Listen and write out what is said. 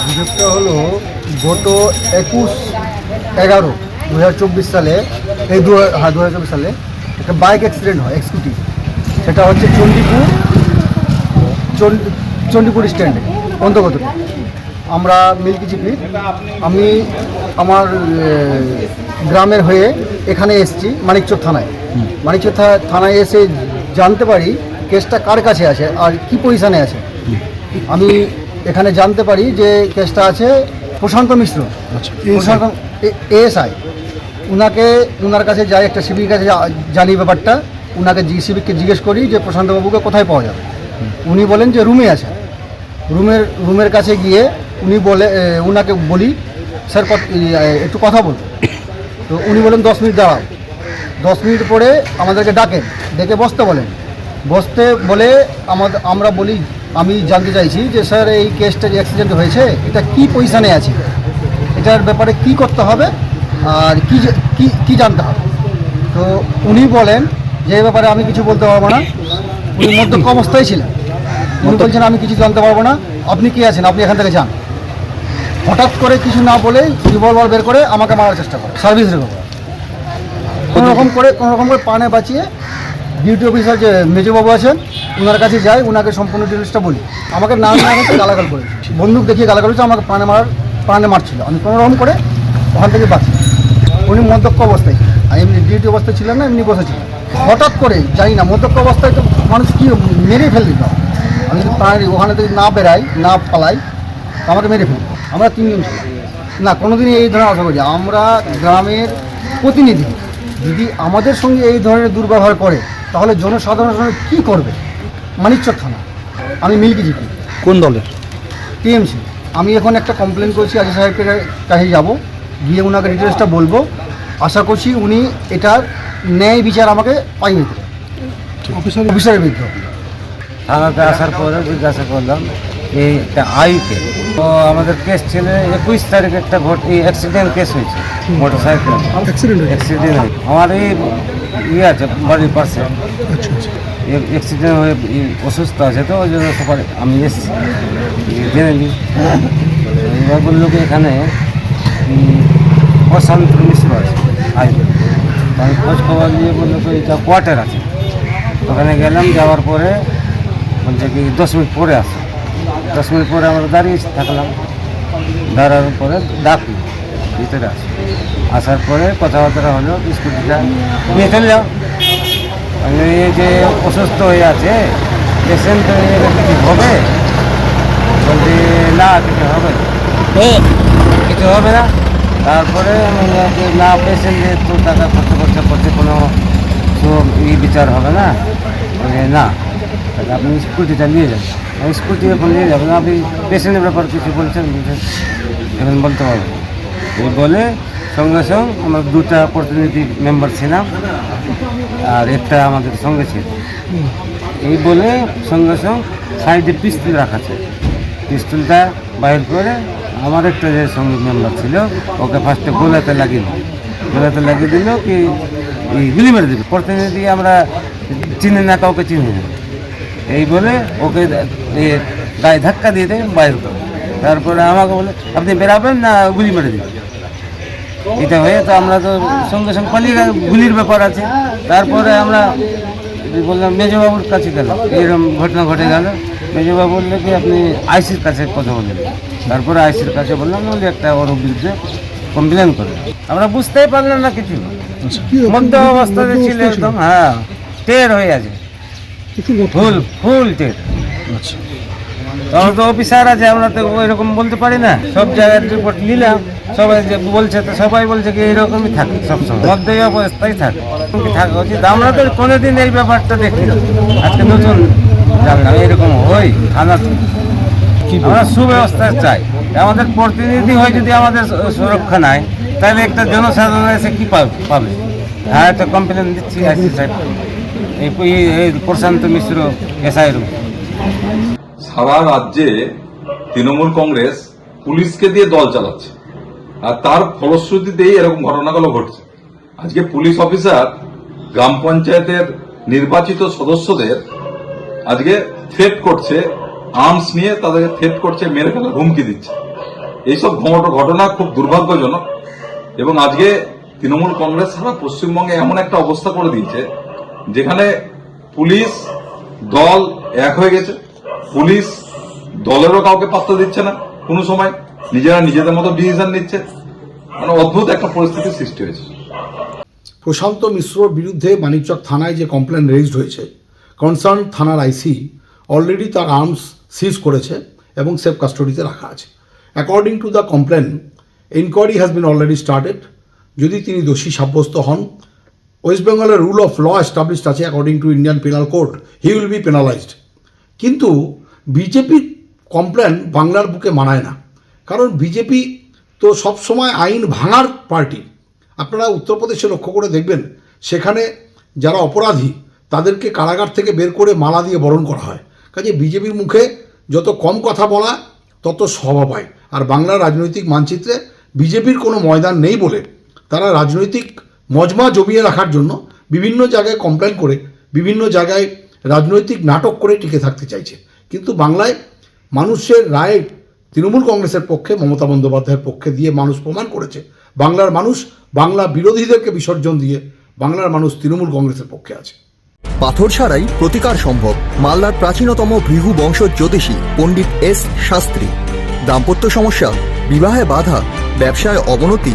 অভিযোগটা হলো গত একুশ এগারো দু হাজার চব্বিশ সালে, এই দু হ্যাঁ দু হাজার চব্বিশ সালে একটা বাইক অ্যাক্সিডেন্ট হয় এক্সকিউটিভ সেটা হচ্ছে চণ্ডীপুর চণ্ডী- চণ্ডীপুর স্ট্যান্ডে অন্তর্গত আমরা মিল্কি জিপি আমি আমার গ্রামের হয়ে এখানে এসেছি মানিকচক থানায়। মানিকচক থা- থানায় এসে জানতে পারি কেসটা কার কাছে আছে আর কি পজিশানে আছে। আমি এখানে জানতে পারি যে কেসটা আছে প্রশান্ত মিশ্র। প্রশান্ত এএসআই। উনাকে উনার কাছে যাই একটা সিভির কাছে জানি ব্যাপারটা। উনাকে জি সিভিককে জিজ্ঞেস করি যে প্রশান্তবাবুকে কোথায় পাওয়া যাবে? উনি বলেন যে রুমে আছে। রুমের রুমের কাছে গিয়ে উনি বলে উনাকে বলি, স্যার একটু কথা বলুন। তো উনি বলেন দশ মিনিট দাঁড়াও। দশ মিনিট পরে আমাদেরকে ডাকেন, ডেকে বসতে বলেন। বসতে বলে আমাদের আমরা বলি, আমি জানতে চাইছি যে, স্যার, এই কেসটা যে অ্যাক্সিডেন্ট হয়েছে, এটা কি পজিশানে আছে? এটার ব্যাপারে কি করতে হবে? আর কি কি জানতে হবে? তো উনি বলেন যে ব্যাপারে আমি কিছু বলতে পারব না। উনি মধ্যক অবস্থায় ছিলেন। উনি বলছেন, আমি কিছু জানতে পারব না। আপনি কি আছেন? আপনি এখান থেকে যান। হঠাৎ করে কিছু না বলে রিভলভার বের করে আমাকে মারার চেষ্টা করে সার্ভিস রিভলভার কোনো রকম করে, কোনো রকম করে পানে বাঁচিয়ে ডিউটি অফিসার যে মেজবাবু আছেন ওনার কাছে যাই ওনাকে সম্পূর্ণ ডিটেলসটা বলি। আমাকে না না হচ্ছে গালাগাল করে, বন্দুক দেখিয়ে গালাগাল হচ্ছে আমাকে প্রাণে মারার, প্রাণে মারছিল। আমি কোনো রকম করে ওখান থেকে বাঁচি উনি মদ্যক্ষ অবস্থায়। আর এমনি ডিউটি অবস্থায় ছিলেন না, এমনি বসেছিলেন। হঠাৎ করে, জানি না মদ্যক্ষ অবস্থায় তো মানুষ কি মেরে ফেল দিত আমি যদি প্রাণী ওখানে যদি না বেরাই না পালাই আমাকে মেরে ফেলবে। আমরা তিনজন না কোনোদিনই এই ধরনের আশা করি আমরা গ্রামের প্রতিনিধি। যদি আমাদের সঙ্গে এই ধরনের দুর্ব্যবহার করে তাহলে জনসাধারণ সঙ্গে কী করবে? মানিকচক থানা। আমি মিল্কি জিপি। কোন দলের? টিএমসি। আমি এখন একটা কমপ্লেন করছি আজি সাহেবের কাছে যাব। গিয়ে ওনাকে ডিটেলসটা বলব। আশা করছি উনি এটার ন্যায় বিচার আমাকে পাইয়ে দেবে অফিসারের বিরুদ্ধে। থানাতে আসার পরে জিজ্ঞাসা করলাম এই একটা আইকে তো আমাদের কেস ছিল একুশ তারিখ একটা ভোট এই অ্যাক্সিডেন্ট কেস হয়েছে মোটর সাইকেল অ্যাক্সিডেন্ট অ্যাক্সিডেন্ট হয়েছে। আমার এই ইয়ে আছে বাড়ির পাশে। আচ্ছা আচ্ছা। অ্যাক্সিডেন্ট হয়ে অসুস্থ আছে তো ওই জন্য সকালে আমি এসেছি। জেনে নিই। এবার বলল কি এখানে প্রশান্ত মিশ্র আছে আই আমি খোঁজ খবর নিয়ে বলল তো এটা কোয়ার্টার আছে। ওখানে গেলাম যাওয়ার পরে বলছে কি দশ মিনিট পরে আসো। দশ মিনিট পরে আমরা দাঁড়িয়ে থাকলাম। দাঁড়ানোর পরে ডাকলো ভিতরে আসো। আসার পরে কথাবার্তা হলো স্কুটিটা নিয়ে চলে যাও। আমি এই যে অসুস্থ হয়ে আছে পেশেন্ট কিছু হবে? বলছি না কিছু হবে কিছু হবে না। তারপরে যে না পেশেন্টের তো টাকা খরচা করতে করতে কোনো ই বিচার হবে না। বলে না। তাহলে আপনি স্কুটিটা নিয়ে যান। আমি স্কুটি এখন নিয়ে যাবেন আপনি পেশেন্টের ব্যাপার কিছু বলছেন? এখন বলতে পারব। এই বলে, সঙ্গে সঙ্গে আমরা দুটা প্রতিনিধি মেম্বার ছিলাম, আর একটা আমাদের সঙ্গে ছিল। এই বলে সঙ্গে সঙ্গে সাইডে পিস্তল রাখা ছিল পিস্তলটা বাইর করে আমার একটা যে সঙ্গে মেম্বার ছিল, ওকে ফার্স্টে গোলাতে লাগিয়ে দিল। গোলাতে লাগিয়ে দিল কি, এই গুলি মেরে দিল। প্রতিনিধি আমরা চিনি না, কাউকে চিনি না। এই বলে ওকে গায়ে ধাক্কা দিয়ে দেয় বাইর করে তারপরে আমাকে বলে আপনি বেরাবেন না গুলি মেরে দিবেন? এটা হয়ে তো আমরা তো সঙ্গে সঙ্গে পালিয়ে গেল গুলির ব্যাপার আছে। তারপরে আমরা বললাম মেজবাবুর কাছে গেলাম। এরকম ঘটনা ঘটে গেল। মেজবাবু বলল কি আপনি আইসির কাছে কথা বললেন তারপরে আইসির কাছে বললাম বলে একটা ওর বিরুদ্ধে কমপ্লেন করে। আমরা বুঝতেই পারলাম না কিছু। মধ্য অবস্থাতে ছিল একদম হ্যাঁ টের হয়ে আছে। ফুল ফুল আচ্ছা। আমরা তো অফিসার আছে আমরা তো ওই রকম বলতে পারি না। সব জায়গায় রিপোর্ট নিলাম সবাই যে বলছে তো সবাই বলছে কি থাকে সবসময়। মধ্যে অবস্থায় থাকে। কি থাকা উচিত আমরা তো কোনোদিন এই ব্যাপারটা দেখি আজকে নতুন জানলাম এরকম হই থানা আমরা সুব্যবস্থা চাই। আমাদের প্রতিনিধি হয়ে যদি আমাদের সুরক্ষা নাই তাহলে একটা জনসাধারণ এসে কি পাবে পাবে? হ্যাঁ তো কমপ্লেন দিচ্ছি আইসি সাহেব। প্রশান্ত মিশ্র এসআই রুম। সারা রাজ্যে তৃণমূল কংগ্রেস পুলিশকে দিয়ে দল চালাচ্ছে। আর তার ফলশ্রুতিতেই এরকম ঘটনাগুলো ঘটছে। আজকে পুলিশ অফিসার, গ্রাম পঞ্চায়েতের নির্বাচিত সদস্যদের আজকে থ্রেট করছে আর্মস নিয়ে তাদেরকে থ্রেট করছে, মেরে ফেলার হুমকি দিচ্ছে। এইসব ঘটনা খুব দুর্ভাগ্যজনক। এবং আজকে তৃণমূল কংগ্রেস সারা পশ্চিমবঙ্গে এমন একটা অবস্থা করে দিয়েছে যেখানে পুলিশ দল এক হয়ে গেছে। পুলিশ দলেরও কাউকে পাত্তা দিচ্ছে না। কোনো সময় নিজেরা নিজেদের মতো ডিসিশন নিচ্ছে। মানে অদ্ভুত একটা পরিস্থিতির সৃষ্টি হয়েছে। প্রশান্ত মিশ্রর বিরুদ্ধে মানিকচক থানায় যে কমপ্লেন রেজড হয়েছে কনসার্ন থানার আইসি অলরেডি তার আর্মস সিজ করেছে এবং সেফ কাস্টডিতে রাখা আছে। According to the complain inquiry has been already started যদি তিনি দোষী সাব্যস্ত হন ওয়েস্ট বেঙ্গলের রুল অফ ল এস্টাবলিশড আছে according to Indian penal code he will be penalised কিন্তু বিজেপির কমপ্লেন বাংলার বুকে মানায় না। কারণ বিজেপি তো সবসময় আইন ভাঙার পার্টি আপনারা উত্তরপ্রদেশে লক্ষ্য করে দেখবেন, সেখানে যারা অপরাধী, তাদেরকে কারাগার থেকে বের করে মালা দিয়ে বরণ করা হয়। কাজে বিজেপির মুখে যত কম কথা বলা, তত সভা আর বাংলার রাজনৈতিক মানচিত্রে বিজেপির কোনো ময়দান নেই বলে তারা রাজনৈতিক মজমা জমিয়ে রাখার জন্য বিভিন্ন জায়গায় কমপ্লেন করে, বিভিন্ন জায়গায় রাজনৈতিক নাটক করে টিকে থাকতে চাইছে। কিন্তু বাংলায় মানুষের রায় তৃণমূল কংগ্রেসের পক্ষে, মমতা বন্দ্যোপাধ্যায়ের পক্ষে দিয়ে মানুষ প্রমাণ করেছে। বাংলার মানুষ বাংলা বিরোধীদেরকে বিসর্জন দিয়ে বাংলার মানুষ তৃণমূল কংগ্রেসের পক্ষে আছে। পাথর ছাড়াই প্রতিকার সম্ভব। মালদার প্রাচীনতম ভৃহু বংশ জ্যোতিষী পণ্ডিত এস শাস্ত্রী। দাম্পত্য সমস্যা, বিবাহে বাধা, ব্যবসায় অবনতি